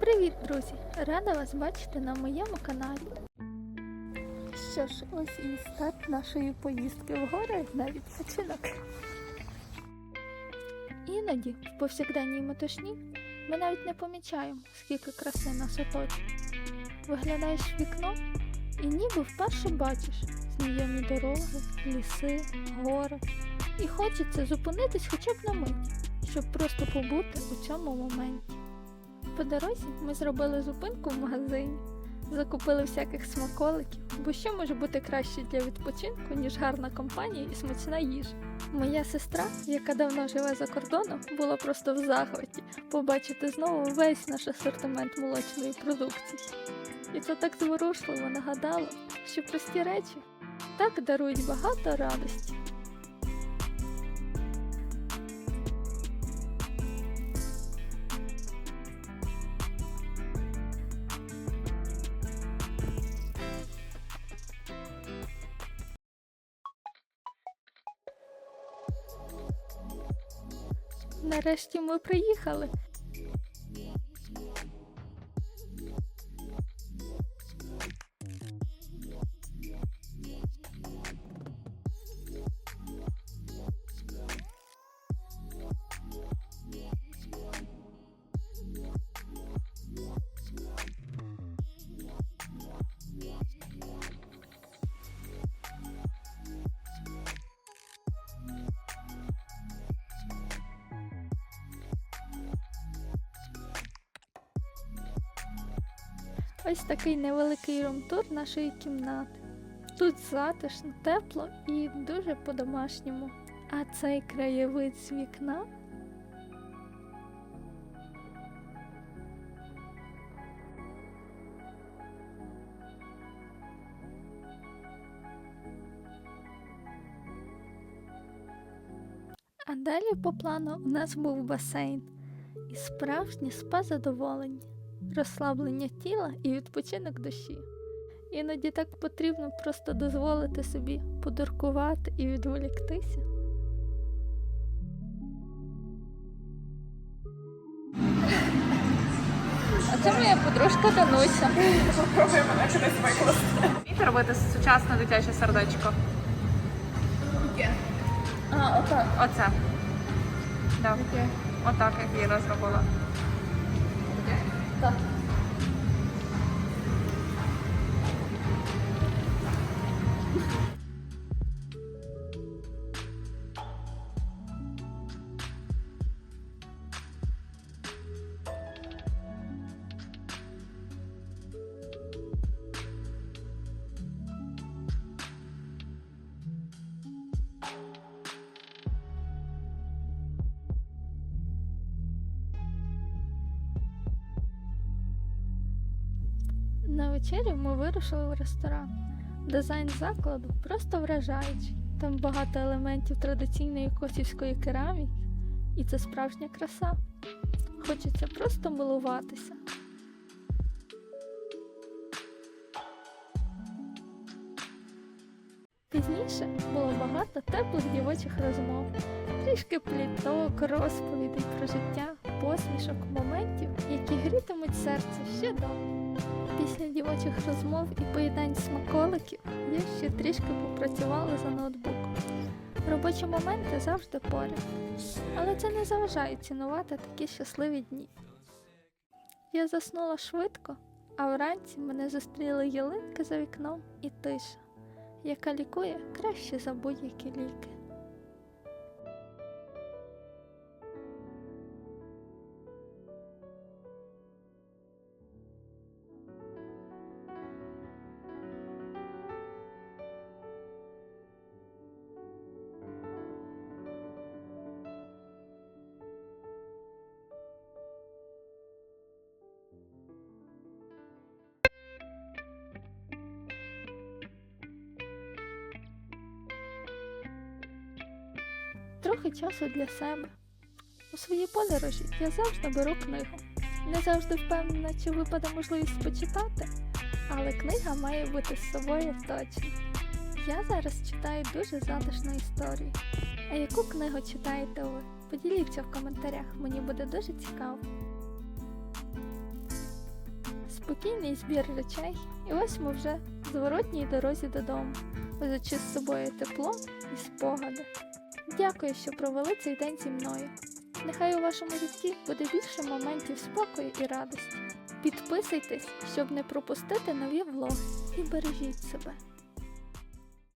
Привіт, друзі! Рада вас бачити на моєму каналі. Що ж, ось і старт нашої поїздки в гори на відпочинок. Іноді в повсякденній метушні ми навіть не помічаємо, скільки краси нас оточує. Виглядаєш в вікно і ніби вперше бачиш знайомі дороги, ліси, гори. І хочеться зупинитись хоча б на мить, щоб просто побути у цьому моменті. По дорозі ми зробили зупинку в магазині, закупили всяких смаколиків, бо що може бути краще для відпочинку, ніж гарна компанія і смачна їжа. Моя сестра, яка давно живе за кордоном, була просто в захваті побачити знову весь наш асортимент молочної продукції. І це так зворушливо нагадало, що прості речі так дарують багато радості. Нарешті ми приїхали. Ось такий невеликий румтур нашої кімнати. Тут затишно, тепло і дуже по-домашньому. А цей краєвид з вікна А далі по плану у нас був басейн і справжнє спа задоволення, розслаблення тіла і відпочинок душі. Іноді так потрібно просто дозволити собі подуркувати і відволіктися. А це моя подружка Дануся. Попробуємо на кудись викласти. Вмієте робити сучасне дитяче сердечко? А, отак. Оце. Да. Отак, як Іра зробила. Так. На вечерю ми вирушили в ресторан. Дизайн закладу просто вражаючий. Там багато елементів традиційної косівської кераміки, і це справжня краса. Хочеться просто милуватися. Пізніше було багато теплих дівочих розмов, трішки пліток, розповідей про життя, посмішок, моментів, які грітимуть серце ще довго. Після дівочих розмов і поїдань смаколиків я ще трішки попрацювала за ноутбуком. Робочі моменти завжди поряд, але це не заважає цінувати такі щасливі дні. Я заснула швидко, а вранці мене зустріли ялинки за вікном і тиша, яка лікує краще за будь-які ліки. Трохи часу для себе. У своїй подорожі я завжди беру книгу. Не завжди впевнена, чи випаде можливість почитати, але книга має бути з собою точно. Я зараз читаю дуже затишну історію. А яку книгу читаєте ви? Поділіться в коментарях, мені буде дуже цікаво. спокійний збір речей, і ось ми вже в зворотній дорозі додому, везучи з собою тепло і спогади. Дякую, що провели цей день зі мною. Нехай у вашому житті буде більше моментів спокою і радості. Підписуйтесь, щоб не пропустити нові влоги і бережіть себе.